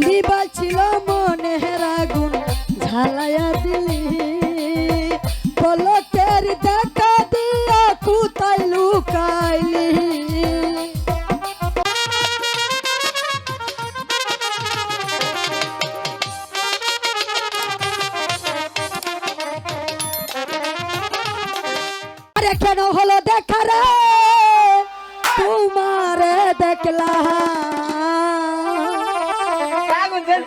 দিবাল ছিল মনে হেরাগুন ঝালাইয়া দিলি। পলকের দেখা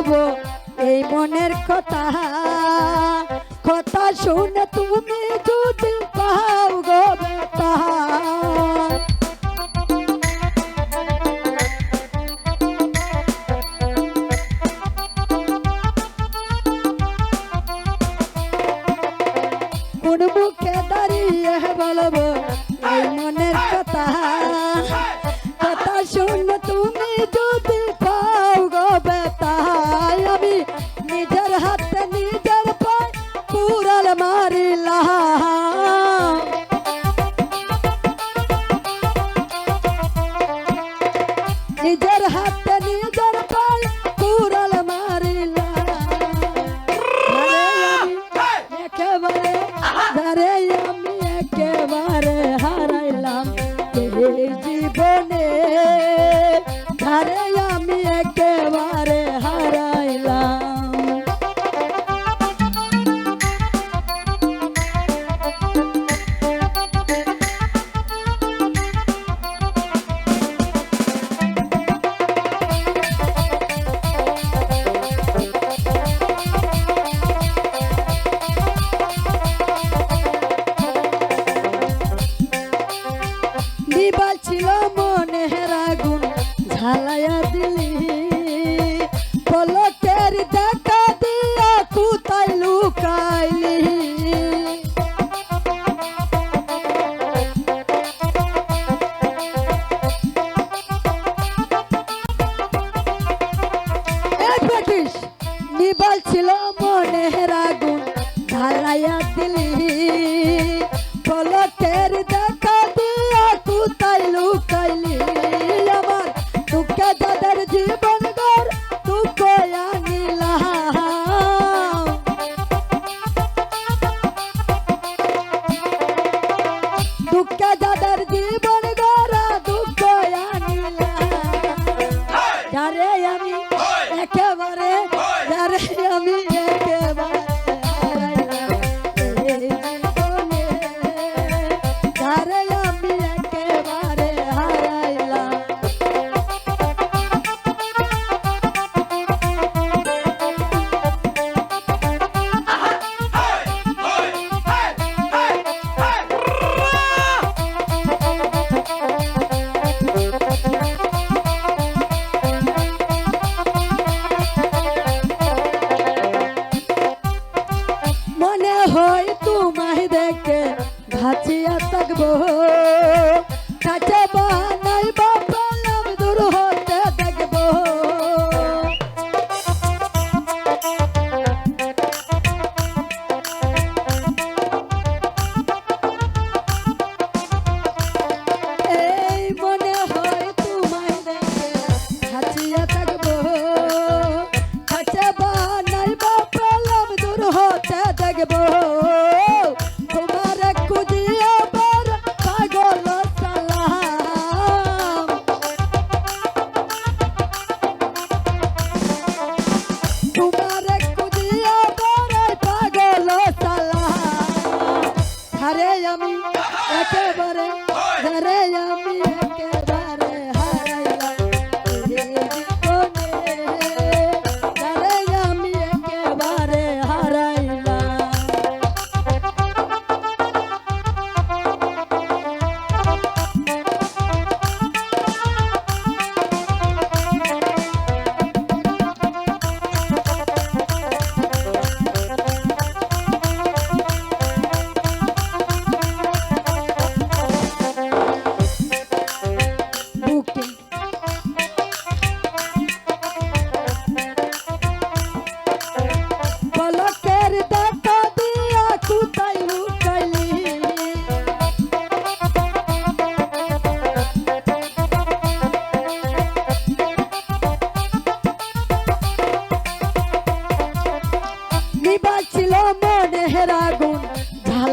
দেব। এই মনের কথা কথা শুনে তুমি যদি পাও গো ব্যথা জীবনে ধারে আমি একে জ্বালায়া দিলি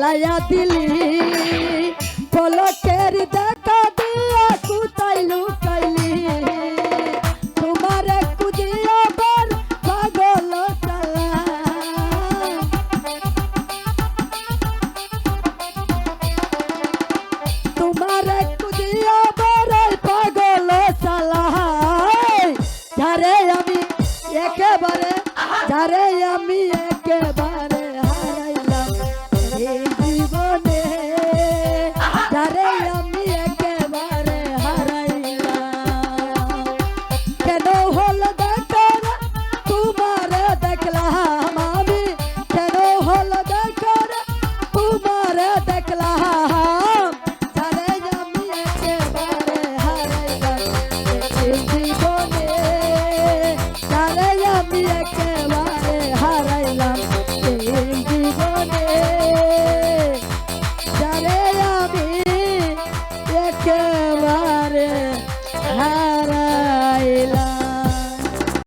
ঝালাইয়া দিলি। পলকের দেখা দিয়া কুতাই লুকাইলি? তোমার কুদিয়া বার পাগল চালা তোমার কুদিয়া বার পাগল চালা যারে আমি একেবারে যারে